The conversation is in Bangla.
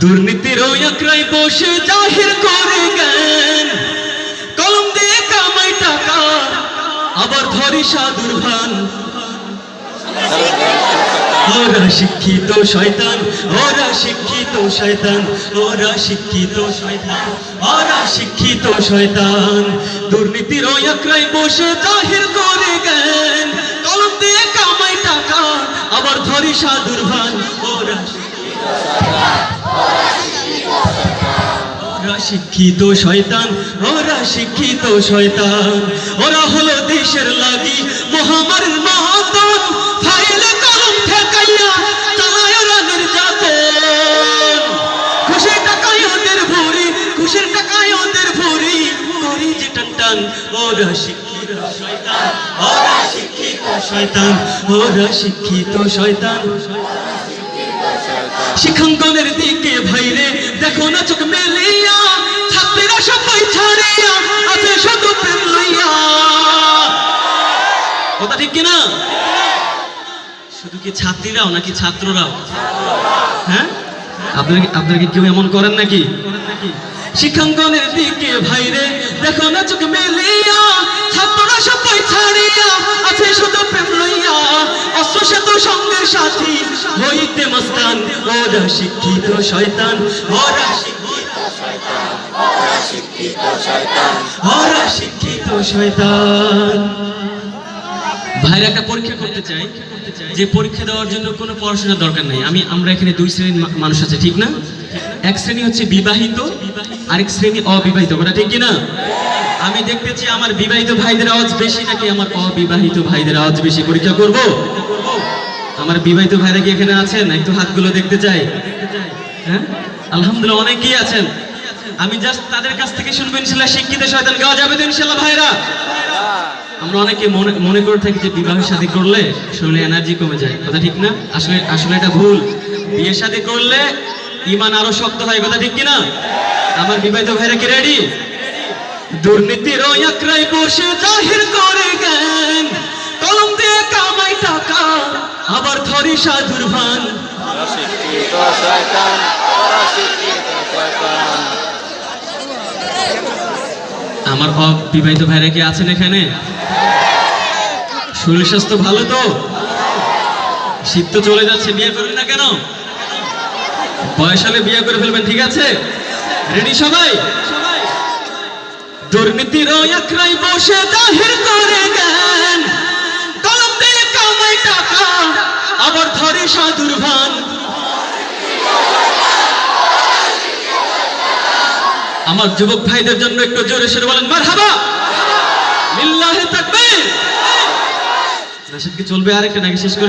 দুর্নীতির ওই বসে জাহির করে জ্ঞান। কলম দিয়ে কামাই টাকা, আবার ধরি সাধুর ভান। ওরা শিক্ষিত শয়তান, ওরা শিক্ষিত শয়তান, ওরা শিক্ষিত শয়তান, ওরা শিক্ষিত শয়তান। দুর্নীতির ওই বসে জাহির করে জ্ঞান। কলম দিয়ে কামাই টাকা, আবার ধরি সাধুর শিক্ষিত শয়তান, ওরা শিক্ষিত শয়তান। ওরা হলো দেশের লাগি, মহামারীর মহাতন। শিক্ষাঙ্গনের দিকে ভাইরে, দেখো না চোখ মেলিয়া। শুধু কি ছাত্রীরাও নাকি ছাত্ররাও? হ্যাঁ? আপনার আপনার কি কেউ এমন করেন নাকি? শিক্ষাঙ্গনের দিকে ভাইরে দেখো না চোখ মেলিয়া, ছাত্ররা সবাই ছাড়িয়া আছে শুধু প্রেম লইয়া। অস্ত্র সেতু সঙ্গের সাথী হইতে মস্তান ওরা শিক্ষিত শয়তান ওরা শিক্ষিত ওরা শিক্ষিত শয়তান। ভাইরা একটা পরীক্ষা করতে চাই যে পরীক্ষা দেওয়ার জন্য কোনো পড়াশোনার দরকার নেই। আমি, আমরা এখানে দুই শ্রেণির মানুষ আছে, ঠিক না? এক শ্রেণি হচ্ছে বিবাহিত, আরেক শ্রেণি অবিবাহিত, কথা ঠিক কিনা? আমি দেখতে চাই আমার বিবাহিত ভাইদের আওয়াজ বেশি, নাকি আমার অবিবাহিত ভাইদের আওয়াজ বেশি? পরীক্ষা করব? আমার বিবাহিত ভাইরা কি এখানে আছেন? একটু হাতগুলো দেখতে চাই। হ্যাঁ? আলহামদুলিল্লাহ, অনেকেই আছেন। আমি জাস্ট তাদের কাছ থেকে শুনব, ইনশাল্লাহ শিক্ষিত শয়তান, গাওয়া যাবে তো, ইনশাল্লাহ ভাইরা। আমরা অনেকে মনে মনে করে থাকি যে বিবাহ শাদী করলে শরীরে এনার্জি কমে যায়। কথা ঠিক না? আসলে আসলে এটা ভুল। বিয়ে শাদী করলে ইমান আরও শক্ত হয়, কথা ঠিক কিনা? আমার বিবাহিত ভাইরা কি রেডি দুর্নীতির ওই আক্রাই বসে জাহির করে জ্ঞান। কলম দিয়ে কামাই টাকা, আবার ধরি সাধুর ভান আমার বিবাহিত ভাইরা কি আছেন এখানে? শরীর স্বাস্থ্য ভালো তো? শীত তো চলে যাচ্ছে, বিয়ে করবেন না কেন? বয়স হলে বিয়ে করে ফেলবেন, ঠিক আছে? রেডি সবাই? দুর্নীতির বসে জাহির করে কামাই আবার ধরে সাধুর ভান। আমার যুবক ভাইদের জন্য একটু জোরে সরে বলেন মার হাবা লিল্লাহে তাকবীর। কি চলবে আরেকটা নাকি শেষ করে